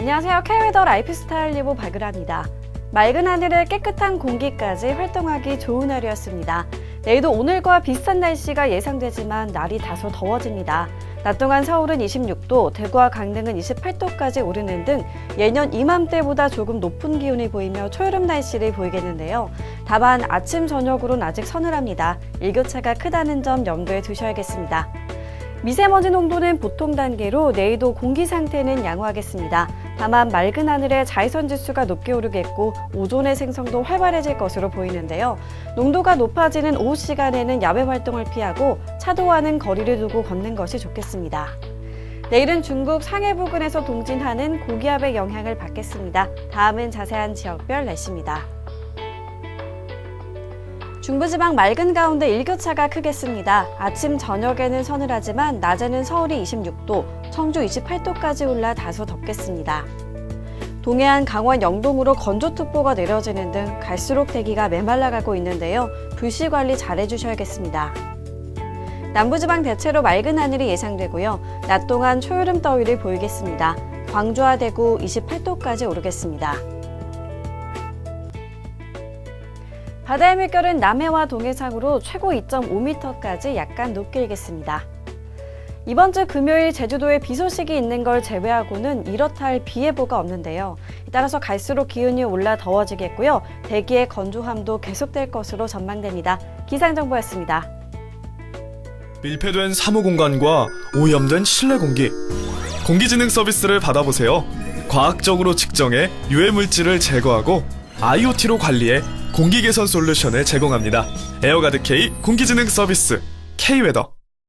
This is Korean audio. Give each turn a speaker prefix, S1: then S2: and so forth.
S1: 안녕하세요. K웨더 라이프스타일 리보 박유라입니다. 맑은 하늘에 깨끗한 공기까지 활동하기 좋은 하루였습니다. 내일도 오늘과 비슷한 날씨가 예상되지만 날이 다소 더워집니다. 낮 동안 서울은 26도, 대구와 강릉은 28도까지 오르는 등 예년 이맘때보다 조금 높은 기온이 보이며 초여름 날씨를 보이겠는데요. 다만 아침 저녁으로는 아직 서늘합니다. 일교차가 크다는 점 염두에 두셔야겠습니다. 미세먼지 농도는 보통 단계로 내일도 공기 상태는 양호하겠습니다. 다만 맑은 하늘에 자외선 지수가 높게 오르겠고 오존의 생성도 활발해질 것으로 보이는데요. 농도가 높아지는 오후 시간에는 야외 활동을 피하고 차도와는 거리를 두고 걷는 것이 좋겠습니다. 내일은 중국 상해 부근에서 동진하는 고기압의 영향을 받겠습니다. 다음은 자세한 지역별 날씨입니다. 중부지방 맑은 가운데 일교차가 크겠습니다. 아침 저녁에는 서늘하지만 낮에는 서울이 26도, 청주 28도까지 올라 다소 덥겠습니다. 동해안 강원 영동으로 건조특보가 내려지는 등 갈수록 대기가 메말라가고 있는데요. 불씨 관리 잘 해주셔야겠습니다. 남부지방 대체로 맑은 하늘이 예상되고요. 낮 동안 초여름 더위를 보이겠습니다. 광주와 대구 28도까지 오르겠습니다. 바다의 물결은 남해와 동해상으로 최고 2.5m까지 약간 높게 일겠습니다. 이번 주 금요일 제주도에 비 소식이 있는 걸 제외하고는 이렇다 할 비 예보가 없는데요. 따라서 갈수록 기온이 올라 더워지겠고요. 대기의 건조함도 계속될 것으로 전망됩니다. 기상정보였습니다.
S2: 밀폐된 사무 공간과 오염된 실내 공기, 공기진흥 서비스를 받아보세요. 과학적으로 측정해 유해 물질을 제거하고 IoT로 관리해 공기 개선 솔루션을 제공합니다. 에어가드 K 공기진흥 서비스 K웨더